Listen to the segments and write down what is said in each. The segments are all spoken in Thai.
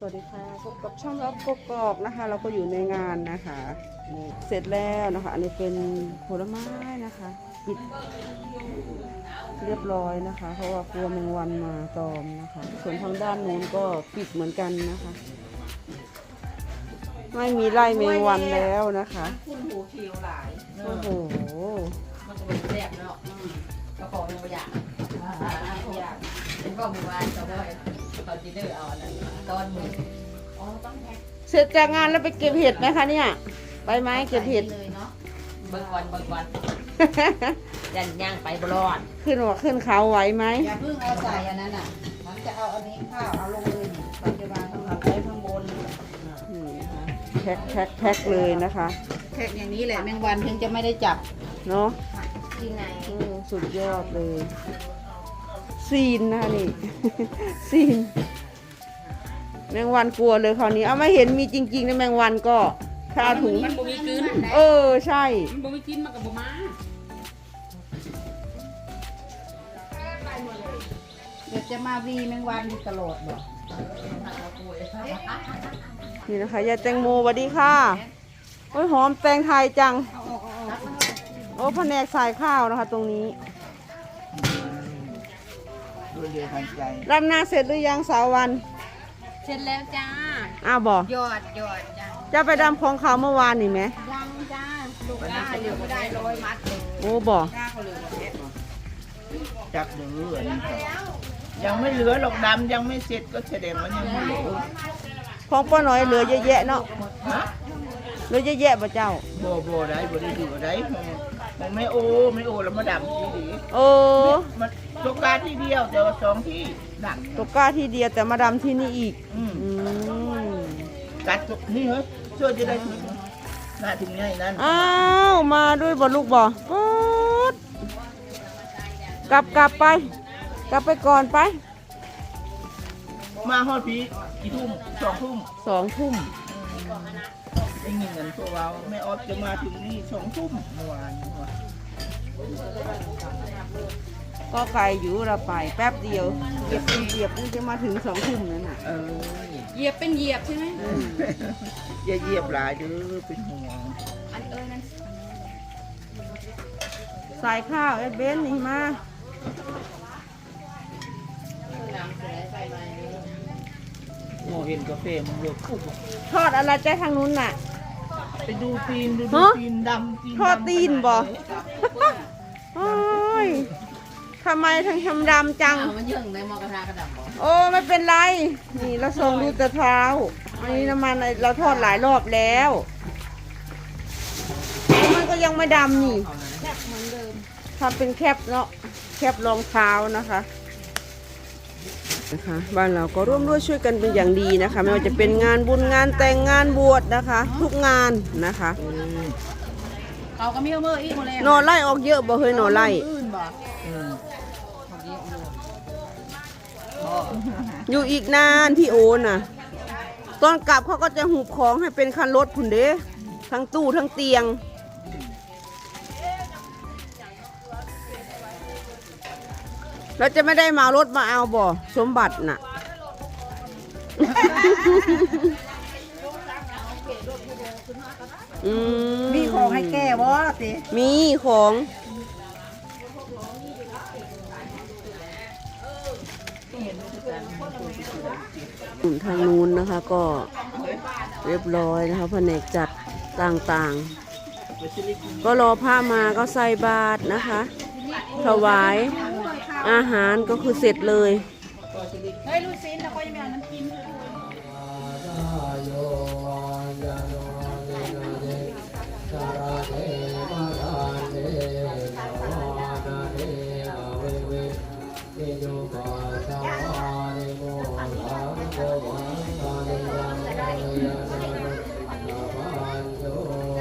สวัสดีค่ะพบกับช่องรับกกอกนะคะ เราก็อยู่ในงานนะคะเสร็จแล้วนะคะ อันนี้เป็นผลไม้นะคะปิดเรียบร้อยนะคะ เพราะว่ากลัวแมงวันมาตอมนะคะ ส่วนทางด้านนู้นก็ปิดเหมือนกันนะคะ ไม่มีไล่แมงวันแล้วนะคะคุณหูคิวหลายโอ้โหมันจะเป็นแซ่บเนาะกระป๋องยังไม่อยากอยากเป็นข้อมูลว่าเขาได้ เขาจีเดอร์เอาอันนั้นตอนมืออ๋อต้องแพ็คเสร็จจากงานแล้วไปเก็บเห็ดไหมคะเนี่ย ไปไหมเก็บเห็ด เลยเนาะเบิกวันเบิกวันยันย่างไปบรอดขึ้นหัวขึ้นเขาไหวไหม อย่าเพิ่งเอาใส่อันนั้นอะมันจะเอาอันนี้ข้าวเอาลงเลยนี่ปัจจุบันต้องเอาไว้ข้างบนนี่นะคะแพ็คแพ็คแพ็คเลยนะคะแค่อย่างนี้แหละแมงวันถึงจะไม่ได้จับเนาะที่ไหนเออสุดยอดเลย ซีนนะคะนี่ซีน แมงวันกลัวเลยคราวนี้ เอาไม่เห็นมีจริงๆนะแมงวันก็ถ้าเอาถุง มันบ่มีกลืนเออใช่ มันบ่มีกินมันกับบ่มาเดี๋ยวจะมาวีแมงวันอยู่ตลอดบ่นี่นะคะยายแตงโมสวัสดีค่ะ โอ้ยหอมแตงไทยจัง โอ้แผนกสายข้าวนะคะตรงนี้ ตัวเดียวทันใจรำนาเสร็จหรือยังสาววันเสร็จแล้วจ้า อ้าวบอกยอดยอดจ้าจะไปดำของเขาวเมื่อวานนี่ไหมยังจ้าลูกได้เหลือไม่ได้ร้อยมัดเลยโอ้บอกข้าวเขาเหลือบ่แค่บ่จักเดืออันนี้ก็ยังไม่เหลือหรอกดำยังไม่เสร็จก็แสดงว่ายังไม่เหลือของป้าน้อยเหลือเยอะแยะเนาะฮะเหลือเยอะแยะป่ะเจ้าโบโบได้โบได้อยู่ได้ของของไม่โอไม่โอแล้วมาดำที่ดีโอ้ มัน ตกการที่เดียวแต่ว่าสองที่ดักตกกล้าที่เดียวแต่มาดำที่นี่อีก อืมอืมกัดตกนี่เฮ้ยช่วยจะได้ถึงหน้าถึงไงนั่นอ้าว มาด้วยบ่ลูกบ่ป๊ดกลับกลับไป กลับไปก่อนไปมาฮอดพีกี่ทุ่มสองทุ่มสองทุ่มได้ยินกันพวกเราแม่ออฟจะมาถึงนี่สองทุ่มเมื่อวานนี้ว่ะ ก็ไกลอยู่เราไปแป๊บเดียวเหยียบเป็นเหยียบนี่จะมาถึงสองทุ่มนั่นน่ะเออเหยียบเป็นเหยียบใช่ไหมอย่าเหยียบหลายเด้อเป็นห่วงอันเอ้ยนั่นใส่ข้าวเอ็ดเบนนี่มาโง่เห็นกาแฟมันเลือกคุกทอดอะไรใจทางนู้นน่ะ ไปดูตีนดูฮะ ตีนดำตีนทอดดำตีนบ่โอ้ย ทำไมทั้งทำดำจังเอามันเยิ่งในมอกระทะกระดับบ่โอ้ไม่เป็นไร นี่เราส่งดูแต่เท้า อันนี้น้ำมันเราทอดหลายรอบแล้วแล้วมันก็ยังไม่ดำนี่ทำเป็นแคปเนาะแคปรองเท้านะคะนะคะบ้านเราก็ร่วมด้วยช่วยกันเป็นอย่างดีนะคะ ไม่ว่าจะเป็นงานบุญงานแต่งงานบวชนะคะ ทุกงานนะคะเขาก็มีเอามืออีกหมดแล้วหนอไล่ออกเยอะบ่เคยหนอไล่อื่นบ่ อืมอยู่อีกนานพี่โอน่ะ ตอนกลับเขาก็จะหูบของให้เป็นคันรถคุณเด้ทั้งตู้ทั้งเตียง เราจะไม่ได้มารถมาเอาบ่สมบัติน่ะ อืมีของให้แก้บ่สิมีของ ทางนู้นนะคะก็เรียบร้อยนะคะแผนกจัดต่างๆ ก็รอผ้ามาก็ใส่บาตรนะคะ ถวายอาหารก็คือเสร็จเลยเฮ้ยลูกซินแล้วก็ยังมีอาน้ำ จิ้ม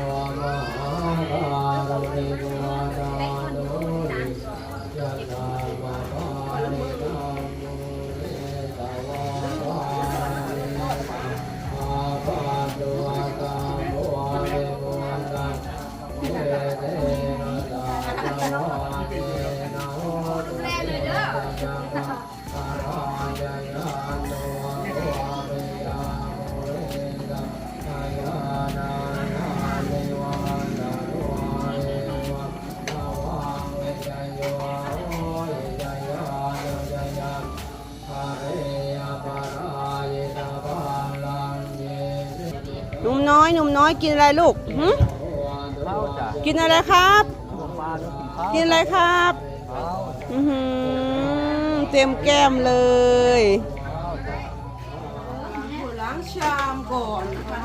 หนุ่มน้อยหนุ่มน้อยกินอะไรลูกหึกินอะไรครับ กินอะไรครับอือหือเต็มแก้มเลยล้างชามก่อนนะคะ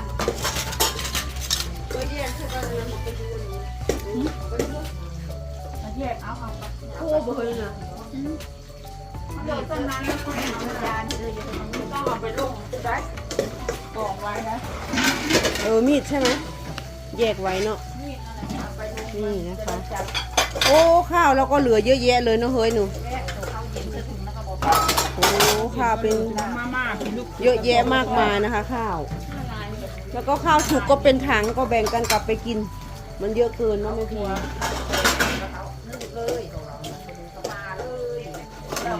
นโอ้เบยนะเดี๋ยวต้นนั้นคนเอาจานเลยอาไปเอาต้องเอาไปลงได้กองไว้นะ เออ มีดใช่ไหม แยกไว้เนาะ นี่นะคะ โอ้ ข้าวเราก็เหลือเยอะแยะเลยเนาะเฮ้ยหนูโอ้ ข้าวเป็นเยอะแยะมากมายนะคะ ข้าว แล้วก็ข้าวสุกก็เป็นถังก็แบ่งกันกลับไปกิน มันเยอะเกินเนาะไม่พีนึ่งเลยตัวเรามาเลยเรา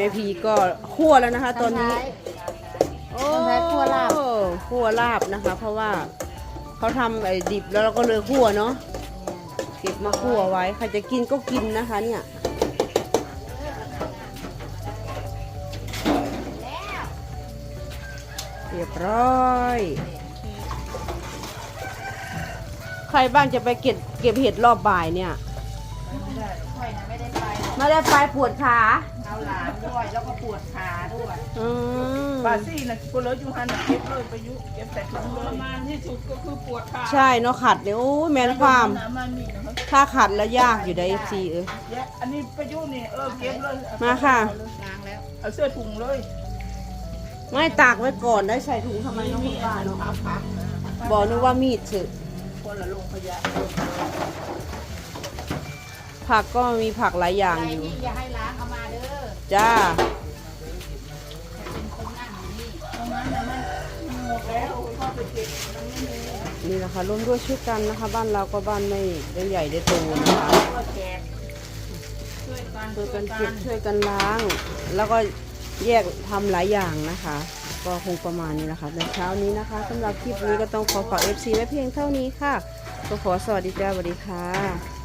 แม่พีก็คั่วแล้วนะคะ ตอนนี้โอ้ใช้คั่วลาบคั่วลาบนะคะ เพราะว่าเขาทำไอ้ดิบแล้วเราก็เลยคั่วเนาะเก็บมาคั่วไว้ใครจะกินก็กินนะคะ เนี่ยเรียบร้อย ใครบ้างจะไปเก็บเก็บเห็ดรอบบ่ายเนี่ยค่อยนะไม่ได้ไปหรอกไม่ได้ไปปวดขาเอา หลานด้วย แล้วก็ปวดขาด้วยอืมปาซี่นะกูเลยอยู่หันน่ะเก็บเลยไปยุเก็บแต่ถุงเลยมานที่สุดก็คือปวดขาใช่เนาะขัดเนี่ยโอ้ยแม่นความ น้ำมันมีนะครับถ้าขัดแล้วยากอยู่ได้ซีเออ แยะอันนี้ไปยุนี่เออเก็บเลยเอมาค่ะล้างแล้วเอาเสื้อถุงเลยไม่ตากไว้ก่อนได้ใส่ถุงทำไมน้องคุณป้าเนาะบอกนึกว่ามีดเถอะคนละลงขยะผักก็มีผักหลายอย่างใจอยู่ นี่อย่าให้ล้างเอามาเด้อ จ้าน,นี่นะคะร่วมด้วยช่วยกันนะคะ บ้านเราก็บ้านไม่ได้ใหญ่ได้โตนะคะก็แจกช่วยกันช่วยกันเก็บช่วยกันล้าง แล้วก็แยกทำหลายอย่างนะคะ ก็คงประมาณนี้นะคะในเช้านี้นะคะสำหรับคลิปนี้ก็ต้องขอฝาก FC ไว้เพียงเท่านี้ค่ะก็ขอสวัสดีจ้าสวัสดีค่ะ